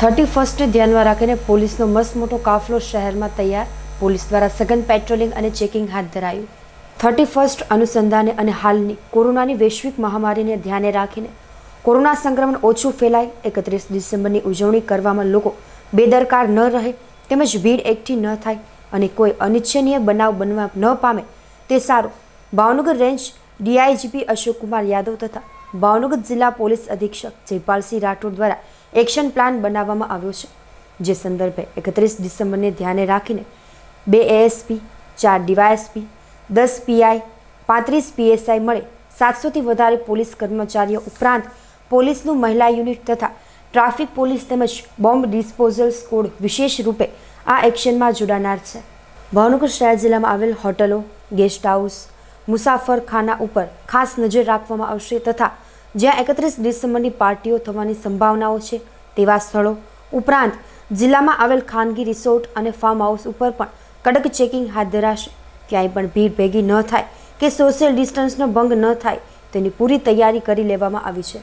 Thirty ફર્સ્ટને ધ્યાનમાં રાખીને પોલીસનો મસ્ત મોટો કાફલો શહેરમાં તૈયાર. પોલીસ દ્વારા સઘન પેટ્રોલિંગ અને ચેકિંગ હાથ ધરાયું. થર્ટી ફર્સ્ટ અનુસંધાને અને હાલની કોરોનાની વૈશ્વિક મહામારીને ધ્યાને રાખીને કોરોના સંક્રમણ ઓછું ફેલાય, એકત્રીસ ડિસેમ્બરની ઉજવણી કરવામાં લોકો બેદરકાર ન રહે, તેમજ ભીડ એકઠી ન થાય અને કોઈ અનિચ્છનીય બનાવ બનવા ન પામે તે સારું. ભાવનગર રેન્જ ડીઆઈજીપી અશોકકુમાર યાદવ તથા ભાવનગર જિલ્લા પોલીસ અધિક્ષક જયપાલસિંહ રાઠોડ દ્વારા એક્શન પ્લાન બનાવવામાં આવ્યો છે, જે સંદર્ભે એકત્રીસ ડિસેમ્બરને ધ્યાને રાખીને બે એએસપી ચાર ડીવાયએસપી દસ પીઆઈ પાંત્રીસ પીએસઆઈ મળે સાતસોથી વધારે પોલીસ કર્મચારીઓ ઉપરાંત પોલીસનું મહિલા યુનિટ તથા ટ્રાફિક પોલીસ તેમજ બોમ્બ ડિસ્પોઝલ સ્કોડ વિશેષ રૂપે આ એક્શનમાં જોડાનાર છે. ભાવનગર શહેર જિલ્લામાં આવેલ હોટલો, ગેસ્ટ હાઉસ, મુસાફરખાના ઉપર ખાસ નજર રાખવામાં આવશે તથા જ્યાં એકત્રીસ ડિસેમ્બરની પાર્ટીઓ થવાની સંભાવનાઓ છે તેવા સ્થળો ઉપરાંત જિલ્લામાં આવેલ ખાનગી રિસોર્ટ અને ફાર્મ હાઉસ ઉપર પણ કડક ચેકિંગ હાથ ધરાશે. ક્યાંય પણ ભીડ ભેગી ન થાય કે સોશિયલ ડિસ્ટન્સનો ભંગ ન થાય તેની પૂરી તૈયારી કરી લેવામાં આવી છે.